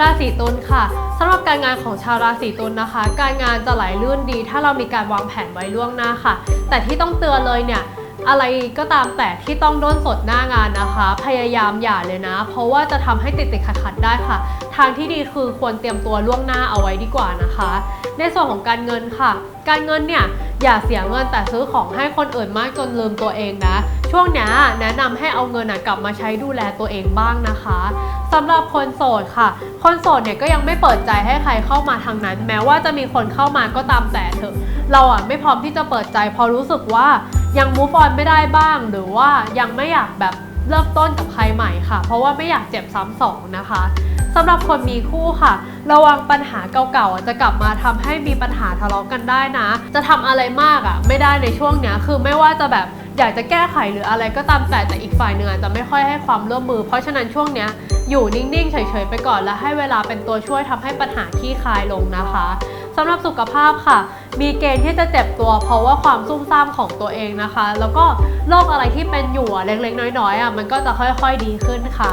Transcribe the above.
ราศีตุลค่ะสำหรับการงานของชาวราศีตุลนะคะ การงานจะไหลลื่นดี ถ้าเรามีการวางแผนไว้ล่วงหน้าค่ะ แต่ที่ต้องเตือนเลยเนี่ย อะไรก็ตามแต่ที่ต้องด้นสดหน้างานนะคะ พยายามอย่าเลยนะ เพราะว่าจะทำให้ติดติดขัดขัดๆได้ค่ะ ทางที่ดีคือควรเตรียมตัวล่วงหน้าเอาไว้ดีกว่านะคะ ในส่วนของการเงินค่ะ การเงินเนี่ยอย่าเสียเงินแต่ซื้อของให้คนอื่นมากจนลืมตัวเองนะ ช่วงนี้แนะนำให้เอาเงินกลับมาใช้ดูแลตัวเองบ้างนะคะสำหรับคนโสดค่ะ คนโสดเนี่ยก็ยังไม่เปิดใจให้ใครเข้ามาทางนั้น แม้ว่าจะมีคนเข้ามาก็ตามแต่เถอะ เราอะไม่พร้อมที่จะเปิดใจพอรู้สึกว่า ยังมูฟออนไม่ได้บ้าง หรือว่ายังไม่อยากแบบเริ่มต้นกับใครใหม่ค่ะ เพราะว่าไม่อยากเจ็บซ้ำสองนะคะ สำหรับคนมีคู่ค่ะ ระวังปัญหาเก่าๆจะกลับมาทำให้มีปัญหาทะเลาะกันได้นะ จะทำอะไรมากอะไม่ได้ในช่วงเนี้ยคือไม่ว่าจะแบบอยากจะแก้ไขหรืออะไรก็ตามแต่แต่อีกฝ่ายหนึ่งอาจจะไม่ค่อยให้ความร่วมมือ เพราะฉะนั้นช่วงเนี้ยอยู่นิ่งๆเฉยๆไปก่อนและให้เวลาเป็นตัวช่วยทำให้ปัญหาคลี่คลายลงนะคะสำหรับสุขภาพค่ะ มีเกณฑ์ที่จะเจ็บตัว เพราะว่าความซุ่มซ่ามของตัวเองนะคะ แล้วก็โรคอะไรที่เป็นอยู่เล็กๆ น้อยๆอะมันก็จะค่อยๆดีขึ้นค่ะ